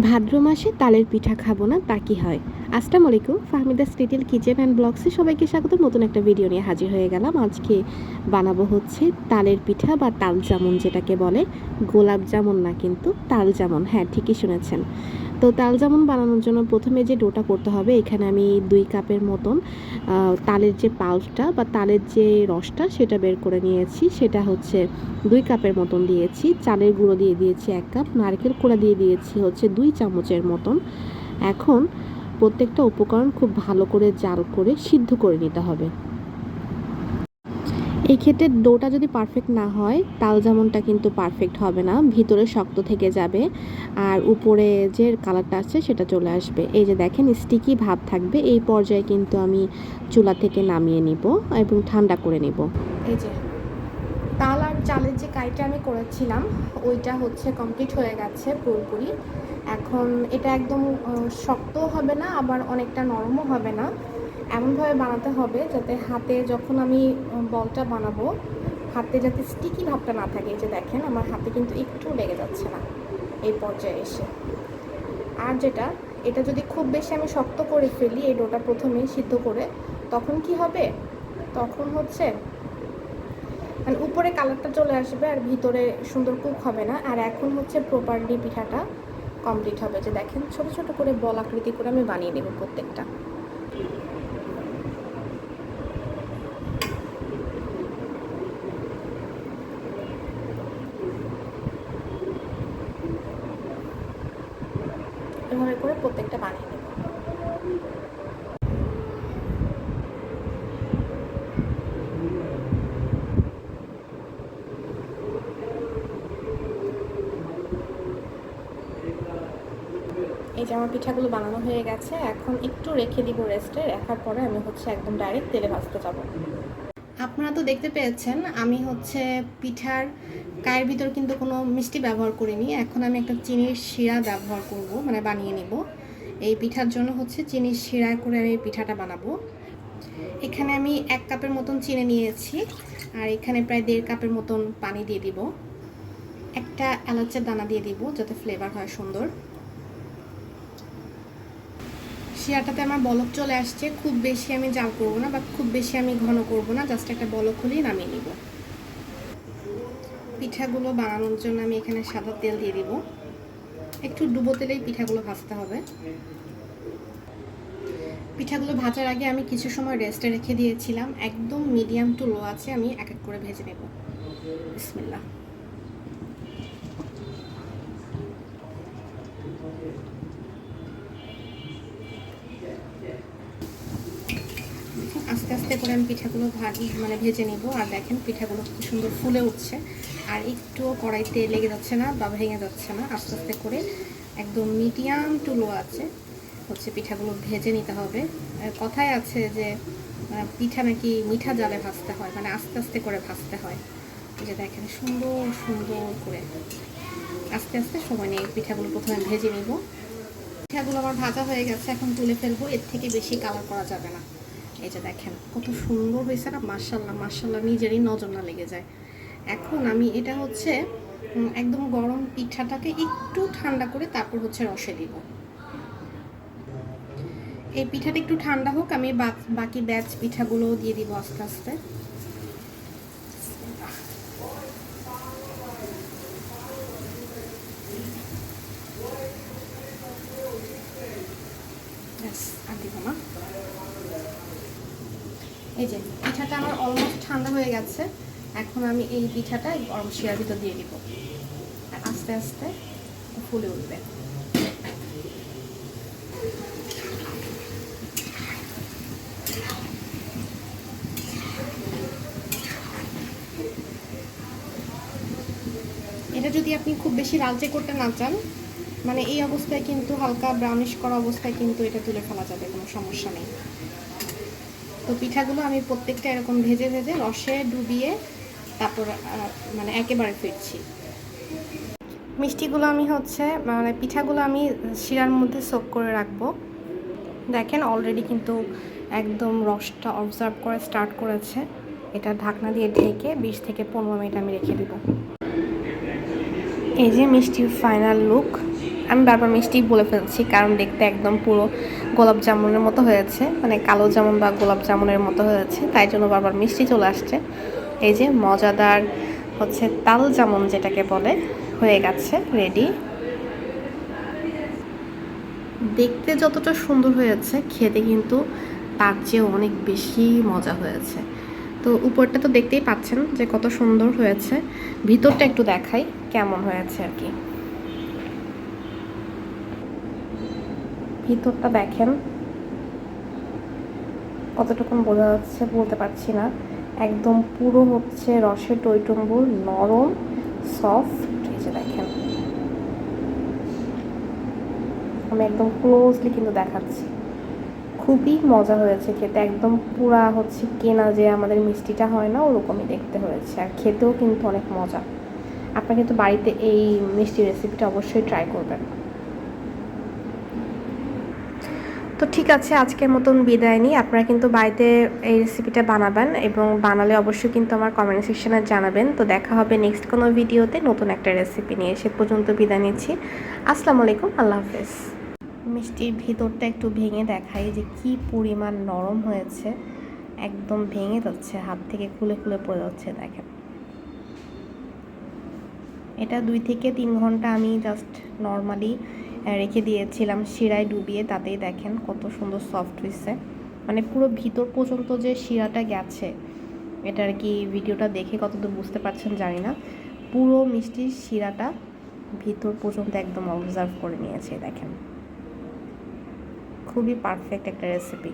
ভাদ্র মাসে তালের পিঠা খাব না তা কি হয়? আসসালামু আলাইকুম, ফাহমিদা স্টেটেল কিচেন অ্যান্ড ব্লগসে সবাইকে স্বাগত। নতুন একটা ভিডিও নিয়ে হাজির হয়ে গেলাম। আজকে বানাবো হচ্ছে তালের পিঠা বা তাল জামুন যেটাকে বলে। গোলাপ জামুন না কিন্তু, তাল জামুন। হ্যাঁ ঠিকই শুনেছেন। তো তাল জামুন বানানোর জন্য প্রথমে যে ডোটা করতে হবে, এখানে আমি দুই কাপের মতন তালের যে পাল্পটা বা তালের যে রসটা সেটা বের করে নিয়েছি। সেটা হচ্ছে দুই কাপের মতন দিয়েছি। চালের গুঁড়ো দিয়ে দিয়েছি এক কাপ, নারকেল কোড়া দিয়ে দিয়েছি হচ্ছে দুই চামচের মতন। এখন প্রত্যেকটা উপকরণ খুব ভালো করে জাল করে সিদ্ধ করে নিতে হবে। এই ক্ষেত্রে ডোটা যদি পারফেক্ট না হয়, তাল জামুনটা কিন্তু পারফেক্ট হবে না, ভিতরে শক্ত থেকে যাবে আর উপরে যে কালারটা আছে সেটা চলে আসবে। এই যে দেখেন স্টিকি ভাব থাকবে। এই পর্যায়ে কিন্তু আমি চুলা থেকে নামিয়ে নিব এবং ঠান্ডা করে নিব। এই যে তাল আর চালের যে কাইটা আমি করেছিলাম, ওইটা হচ্ছে কমপ্লিট হয়ে গেছে পুরোপুরি। এখন এটা একদম শক্তও হবে না, আবার অনেকটা নরমও হবে না। এমনভাবে বানাতে হবে যাতে হাতে যখন আমি বলটা বানাবো, হাতে যাতে স্টিকি ভাবটা না থাকে। যে দেখেন, আমার হাতে কিন্তু একটু লেগে যাচ্ছে না এই পর্যায়ে এসে। আর যেটা, এটা যদি খুব বেশি আমি শক্ত করে ফেলি, এই ডোটা প্রথমেই সিদ্ধ করে, তখন কি হবে? তখন হচ্ছে মানে উপরে কালারটা চলে আসবে আর ভিতরে সুন্দর কুক হবে না। আর এখন হচ্ছে প্রপারলি পিঠাটা কমপ্লিট হবে যে দেখেন, ছোট ছোট করে বল আকৃতি করে আমি বানিয়ে নেব প্রত্যেকটা। এভাবে করে প্রত্যেকটা বানিয়ে নেব এই যে আমার পিঠাগুলো বানানো হয়ে গেছে, এখন একটু রেখে দিব রেস্টে রাখার পরে আমি হচ্ছে একদম ডাইরেক্ট তেলে ভাজতে যাব। আপনারা তো দেখতে পেয়েছেন, আমি হচ্ছে পিঠার গায়ের ভিতর কিন্তু কোনো মিষ্টি ব্যবহার করিনি। এখন আমি একটা চিনির শিরা ব্যবহার করব মানে বানিয়ে নিব। এই পিঠার জন্য হচ্ছে চিনির শিরা করে আমি পিঠাটা বানাবো। এখানে আমি এক কাপের মতন চিনি নিয়েছি, আর এখানে প্রায় দেড় কাপের মতন পানি দিয়ে দিব। একটা এলাচের দানা দিয়ে দিব, যাতে ফ্লেভার হয় সুন্দর। শিরাটাতে আমার বলক চলে আসছে। খুব বেশি আমি জাল করব না বা খুব বেশি আমি ঘন করব না জাস্ট একটা বলক হলেই নামিয়ে নিব। পিঠাগুলো বানানোর জন্য আমি এখানে সাদা তেল দিয়ে দিব। একটু ডুবো তেলেই পিঠাগুলো ভাজতে হবে। পিঠাগুলো ভাজার আগে আমি কিছু সময় রেস্টে রেখে দিয়েছিলাম। একদম মিডিয়াম টু লো আছে, আমি এক এক করে ভেজে নেব। বিসমিল্লাহ। আস্তে করে আমি পিঠাগুলো মানে ভেজে নেব। আর দেখেন পিঠাগুলো খুব সুন্দর ফুলে উঠছে। আর একটুও কড়াইতে লেগে যাচ্ছে না বা ভেঙে যাচ্ছে না। আস্তে আস্তে করে একদম মিডিয়াম টু লো আছে হচ্ছে পিঠাগুলো ভেজে নিতে হবে। কথায় আছে যে পিঠা নাকি মিঠা জালে ভাজতে হয় মানে আস্তে আস্তে করে ভাজতে হয়। যে দেখেন সুন্দর সুন্দর করে আস্তে আস্তে সময় নিয়ে পিঠাগুলো প্রথমে ভেজে নিব। পিঠাগুলো আমার ভাজা হয়ে গেছে, এখন তুলে ফেলব। এর থেকে বেশি কালার করা যাবে না। এই যে দেখেন, কত সুন্দর হয়েছে না? মার্শাল্লাহ মার্শাল্লাহ নিজেরই নজর না লেগে যায়। এখন আমি, এটা হচ্ছে একদম গরম পিঠাটাকে একটু ঠান্ডা করে তারপর হচ্ছে রসে দিব। এই পিঠাটা একটু ঠান্ডা হোক, আমি বাকি ব্যাচ পিঠাগুলোও দিয়ে দিব আস্তে আস্তে। আর দিব না। এই যে, পিঠাটা আমার অলমোস্ট ঠান্ডা হয়ে গেছে। এখন আমি এই পিঠাটা গরম শিয়ার ভিতর দিয়ে দিব। আর আস্তে আস্তে ফুলে উঠবে। এটা যদি আপনি খুব বেশি লালচে করতে না চান মানে এই অবস্থায় কিন্তু হালকা ব্রাউনিশ করা অবস্থায় কিন্তু এটা তুলে ফেলা যাবে, কোনো সমস্যা নেই। তো পিঠাগুলো আমি প্রত্যেকটা এরকম ভেজে ভেজে রসে ডুবিয়ে তারপর মানে একেবারে ফিরছি মিষ্টিগুলো আমি হচ্ছে মানে পিঠাগুলো আমি শিরার মধ্যে সোক করে রাখব। দেখেন অলরেডি কিন্তু একদম রসটা অবজার্ভ করে স্টার্ট করেছে। এটা ঢাকনা দিয়ে ঢেকে বিশ থেকে পনেরো মিনিট আমি রেখে দিব। এই যে মিষ্টির ফাইনাল লুক আমি বারবার মিষ্টি বলে ফেলছি, কারণ দেখতে একদম পুরো গোলাপ জামুনের মতো হয়েছে মানে কালো জামুন বা গোলাপ জামুনের মতো হয়েছে, তাই জন্য বারবার মিষ্টি চলে আসছে। এই যে মজাদার হচ্ছে তাল জামুন যেটাকে বলে, হয়ে গেছে রেডি দেখতে যতটা সুন্দর হয়েছে, খেতে কিন্তু তার চেয়েও অনেক বেশি মজা হয়েছে। তো উপরটা তো দেখতেই পাচ্ছেন যে কত সুন্দর হয়েছে, ভিতরটা একটু দেখাই কেমন হয়েছে আর কি। ভিতরটা দেখেন। কতটুকুন বোঝা যাচ্ছে বলতে পারছি না। একদম পুরো হচ্ছে রসের টইটুম্বুর নরম সফট এই যে দেখেন। আমি একদম ক্লোজলি কিন্তু দেখাচ্ছি। খুবই মজা হয়েছে খেতে। একদম পুরা হচ্ছে কেনা যে আমাদের মিষ্টিটা হয় না, ওরকমই দেখতে হয়েছে। আর খেতেও কিন্তু অনেক মজা। আপনারা কিন্তু বাড়িতে এই মিষ্টি রেসিপিটা অবশ্যই ট্রাই করবেন। তো ঠিক আছে, আজকের মতন বিদায় নিই। আপনারা কিন্তু বাড়িতে এই রেসিপিটা বানাবেন এবং বানালে অবশ্যই কিন্তু আমার কমেন্ট সেকশনে জানাবেন। তো দেখা হবে নেক্সট কোনো ভিডিওতে নতুন একটা রেসিপি নিয়ে। সে পর্যন্ত বিদায় নিচ্ছি। আসসালামু আলাইকুম, আল্লাহ হাফেজ। মিষ্টির ভিতরটা একটু ভেঙে দেখাই যে কি পরিমাণ নরম হয়েছে। একদম ভেঙে যাচ্ছে, হাত থেকে খুলে খুলে পড়ে যাচ্ছে, দেখেন। এটা দুই থেকে তিন ঘণ্টা আমি জাস্ট নর্মালি রেখে দিয়েছিলাম শিরায় ডুবিয়ে, তাতেই দেখেন কত সুন্দর সফট হয়েছে মানে পুরো ভিতর পর্যন্ত যে শিরাটা গেছে, এটা আর কি ভিডিওটা দেখে কতদূর বুঝতে পারছেন জানি না। পুরো মিষ্টির শিরাটা ভিতর পর্যন্ত একদম অবজার্ভ করে নিয়েছে, দেখেন। খুবই পারফেক্ট একটা রেসিপি